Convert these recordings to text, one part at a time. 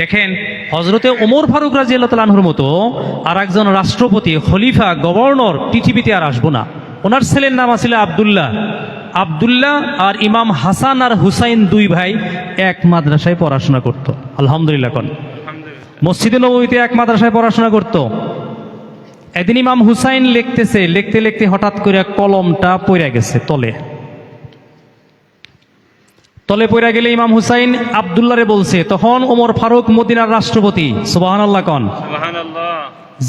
দেখেন হজরতে ওমর ফারুক রাজি আল্লাহ তালাহুর মতো আর একজন রাষ্ট্রপতি খলিফা গভর্নর পৃথিবীতে আর আসব না। ওনার ছেলের নাম আছিল আবদুল্লাহ। আবদুল্লাহ আর ইমাম হাসান আর হুসাইন দুই ভাই এক মাদ্রাসায় পড়াশোনা করত। আলহামদুলিল্লাহ কন। মসজিদে নবীতে এক মাদ্রাসায় পড়াশোনা করত। একদিন ইমাম হুসাইন লিখতেছে লিখতে লিখতে হঠাৎ করে কলমটা পড়ে গেছে তলে। তলে পড়ে গেলে ইমাম হুসাইন আবদুল্লারে বলছে তখন ওমর ফারুক মদিনার রাষ্ট্রপতি। সুবাহান আল্লাহ কন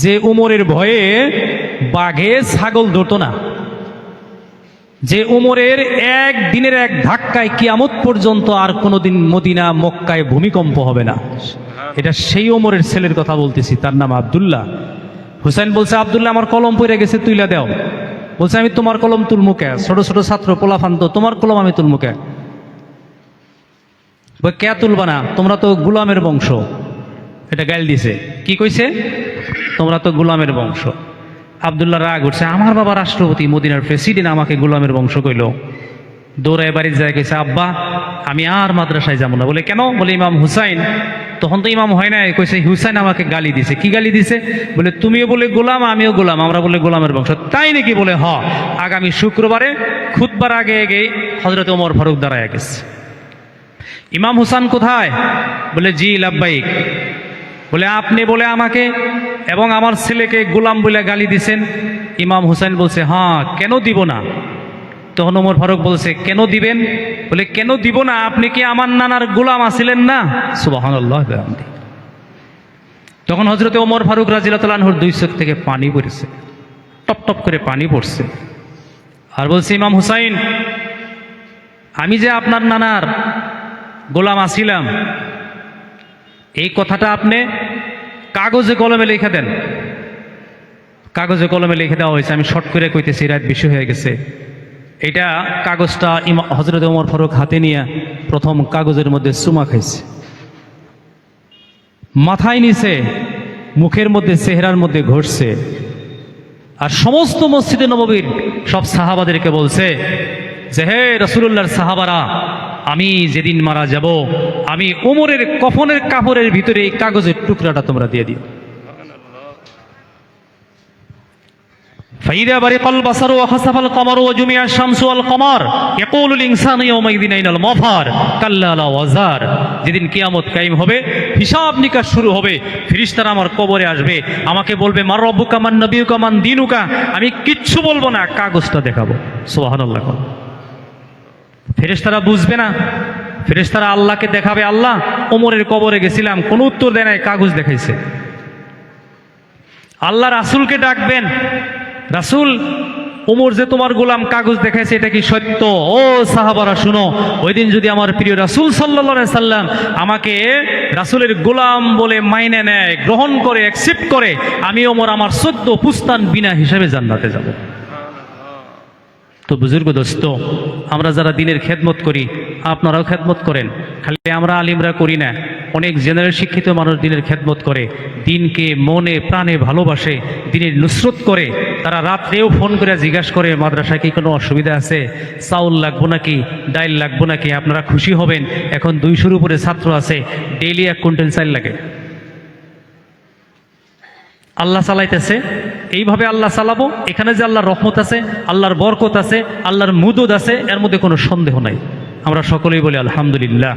যে উমরের ভয়ে বাঘে ছাগল ধরত না। যে উমরের এক দিনের এক ধাক্কায় কিয়ামত পর্যন্ত আর কোনোদিন মদিনা মক্কায় ভূমিকম্প হবে না। এটা সেই ওমরের ছেলের কথা বলতেছি তার নাম আবদুল্লাহ। হুসাইন বলছে আবদুল্লাহ আমার কলম পড়ে গেছে তুইলা দেও। বলছে আমি তোমার কলম তুলমুকে ছোট ছোট ছাত্র পোলাফান্ত তোমার কলম আমি তুলমুকে বলে, কে তুলবা না? তোমরা তো গুলামের বংশ। এটা গাইল দিছে। কি কইছে? তোমরা তো গুলামের বংশ। আবদুল্লাহ রাগ উঠছে। আমার বাবা রাষ্ট্রপতি মদিনার প্রেসিডেন্ট আমাকে গুলামের বংশ কইল। দৌড়ায় বাড়ির যায় গেছে আব্বা আমি আর মাদ্রাসায় যাব না। বলে কেন? বলে ইমাম হুসাইন। তখন তো ইমাম হয় না কইছে হুসাইন আমাকে গালি দিছে। কি গালি দিছে? বলে তুমিও বলে গোলাম আমিও গোলাম আমরা বলে গোলামের বংশ। তাই নাকি বলে হ আগামী শুক্রবারে খুদবার আগে আগে হজরত ওমর ফারুক দাঁড়ায় গেছে। ইমাম হুসান কোথায়? বলে, জি লাব্বাইক বলে, আপনি বলে আমাকে এবং আমার ছেলেকে গোলাম বলে গালি দিছেন। ইমাম হুসাইন বলছে হ্যাঁ কেন দিব না? তখন ওমর ফারুক বলছে, কেন দিবেন? বলে, কেন দিব না? আপনি কি আমার নানার গোলাম আছিলেন না? সুবাহান তখন হজরতে ওমর ফারুক রাজিলাতালানহুর দুই চোখ থেকে পানি পড়েছে। টপ টপ করে পানি পড়ছে। আর বলছে, ইমাম হুসাইন, আমি যে আপনার নানার গোলাম আছিলাম এই কথাটা আপনি কাগজে কলমে লিখে দেন। কাগজে কলমে লিখে দেওয়া হয়েছে। আমি শর্ট করে কইতেছি, রাত বেশি হয়ে গেছে। এটা কাগজটা হজরত ওমর ফারুক হাতে নিয়ে প্রথম কাগজের মধ্যে চুমা খাইছে। মাথায় নিছে মুখের মধ্যে চেহারার মধ্যে ঘটছে আর সমস্ত মসজিদে নববীর সব সাহাবাদেরকে বলছে যে, হে রসুল্লাহর সাহাবারা আমি যেদিন মারা যাব আমি ওমরের কফনের কাপড়ের ভিতরে এই কাগজের টুকরাটা তোমরা দিয়ে দিও فإذا برق البصر وخسف القمر وجمع الشمس والقمر يقول الإنسان يومئذ أين المفر كلا لا وزار যেদিন কিয়ামত কায়েম হবে হিসাব নিকাশ শুরু হবে ফিরিস্তারা আমার কবরে আসবে আমাকে বলবে মার রব্বুকা মান নবীকা মান দিনুকা আমি কিচ্ছু বলবো না কাগজটা দেখাবো সুবহানাল্লাহ ফেরেশতারা বুঝবে না। ফেরেশতারা আল্লাহকে দেখাবে, আল্লাহ, ওমরের কবরে গেছিলাম, কোনো উত্তর দেয় নাই, কাগজ দেখাইছে। আল্লাহ রাসূলকে ডাকবেন, রাসূল, ওমর যে তোমার গোলাম কাগজ দেখাইছে, এটা কি সত্য? ও সাহাবারা, শুনো, ওই দিন যদি আমার প্রিয় রাসূল সাল্লাল্লাহু সাল্লাম আমাকে রাসূলের গোলাম বলে মাইনে নেয়, গ্রহণ করে অ্যাকসেপ্ট করে, আমি ওমর আমার সদ্য পুস্তান বিনা হিসেবে জান্নাতে যাব। তো বুজুর্গ দোস্ত, আমরা যারা দিনের খেদমত করি, আপনারাও খেদমত করেন। খালি আমরা আলিমরা করি না, অনেক জেনারেল শিক্ষিত মানুষ দিনের খেদমত করে, দিনকে মনে প্রাণে ভালোবাসে, দিনের নুসরত করে, তারা রাত্রেও ফোন করে জিজ্ঞাসা করে, মাদ্রাসায় কি কোনো অসুবিধা আছে? চাউল লাগবো নাকি? ডাইল লাগবো নাকি? আপনারা খুশি হবেন? এখন দুইশোর উপরে ছাত্র আছে, ডেইলি এক কুইন্টাল চাইল লাগে। আল্লাহ চালাইতেছে। এইভাবে আল্লাহ চালাবো। এখানে যে আল্লাহর রহমত আছে, আল্লাহর বরকত আছে, আল্লাহর মুদুদ আছে, এর মধ্যে কোনো সন্দেহ নাই। আমরা সকলেই বলি, আলহামদুলিল্লাহ।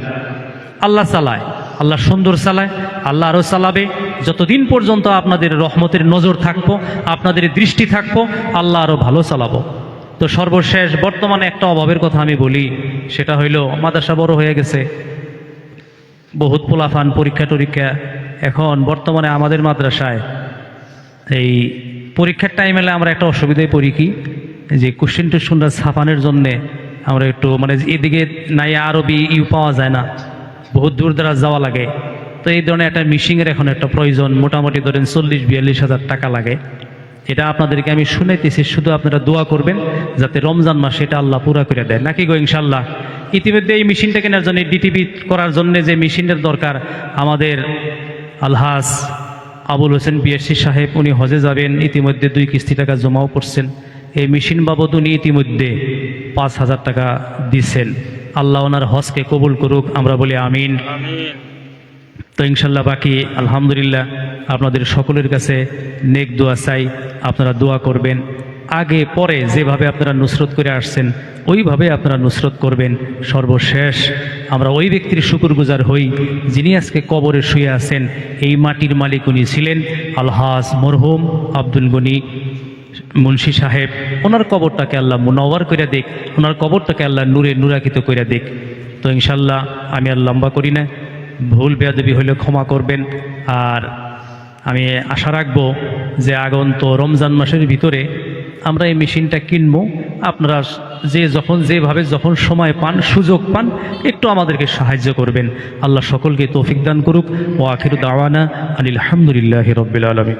আল্লাহ চালায়, আল্লাহ সুন্দর চালায়, আল্লাহ আরও চালাবে। যতদিন পর্যন্ত আপনাদের রহমতের নজর থাকব, আপনাদের দৃষ্টি থাকব, আল্লাহ আরও ভালো চালাবো। তো সর্বশেষ বর্তমানে একটা অভাবের কথা আমি বলি, সেটা হইল, মাদ্রাসা বড় হয়ে গেছে। বহুত পোলাফান পরীক্ষা টরীক্ষা এখন বর্তমানে আমাদের মাদ্রাসায় এই পরীক্ষার টাইম এলে আমরা একটা অসুবিধায় পড়ি কি? যে কোশ্চেন টোশ্চেনটা ছাপানোর জন্যে আমরা একটু মানে এদিকে নাই আরবি, ইউ পাওয়া যায় না। বহুত দূর দ্বারা যাওয়া লাগে। তো এই ধরনের একটা মিশিংয়ের এখন একটা প্রয়োজন। মোটামুটি ধরেন চল্লিশ, বিয়াল্লিশ হাজার টাকা লাগে। এটা আপনাদেরকে আমি শুনাইতেছি, শুধু আপনারা দোয়া করবেন যাতে রমজান মাসে এটা আল্লাহ পুরা করে দেয়। নাকি গো ইনশাল্লাহ ইতিমধ্যে এই মেশিনটা কেনার জন্য ডিটিপি করার জন্য যে মেশিনের দরকার, আমাদের আলহাস আবুল হোসেন বিএসসি সাহেব উনি হজে যাবেন ইতিমধ্যে দুই কিস্তি টাকা জমাও করছেন। এই মেশিন বাবদ উনি ইতিমধ্যে পাঁচ হাজার টাকা দিচ্ছেন আল্লাহ ওনার হজকে কবুল করুক আমরা বলি আমিন। তো ইনশাল্লাহ বাকি আলহামদুলিল্লাহ আপনাদের সকলের কাছে নেক দোয়া চাই আপনারা দোয়া করবেন। আগে, পরে যেভাবে আপনারা নুসরত করে আসছেন, ওইভাবে আপনারা নুসরত করবেন। সর্বশেষ আমরা ওই ব্যক্তির শুকুরগুজার হই, যিনি আজকে কবরে শুয়ে আছেন। এই মাটির মালিক উনি ছিলেন আলহাজ মরহুম আব্দুল গনি মুন্সি সাহেব। ওনার কবরটাকে আল্লাহ মুনওয়ার করে দেখ, ওনার কবরটাকে আল্লাহ নূরে নুরাকিত করে দেখ। তো ইনশাল্লাহ আমি আর লম্বা করি না, ভুল বেয়াদবি হলে ক্ষমা করবেন। আর আমি আশা রাখব যে আগন্ত রমজান মাসের ভিতরে আমরা এই মেশিনটা কিনবো। আপনারা যে যখন যেভাবে যখন সময় পান, সুযোগ পান, একটু আমাদেরকে সাহায্য করবেন। আল্লাহ সকলকে তৌফিক দান করুক। ও আখির দাওয়ানা আনিল আলহামদুলিল্লাহ রবিল আলমী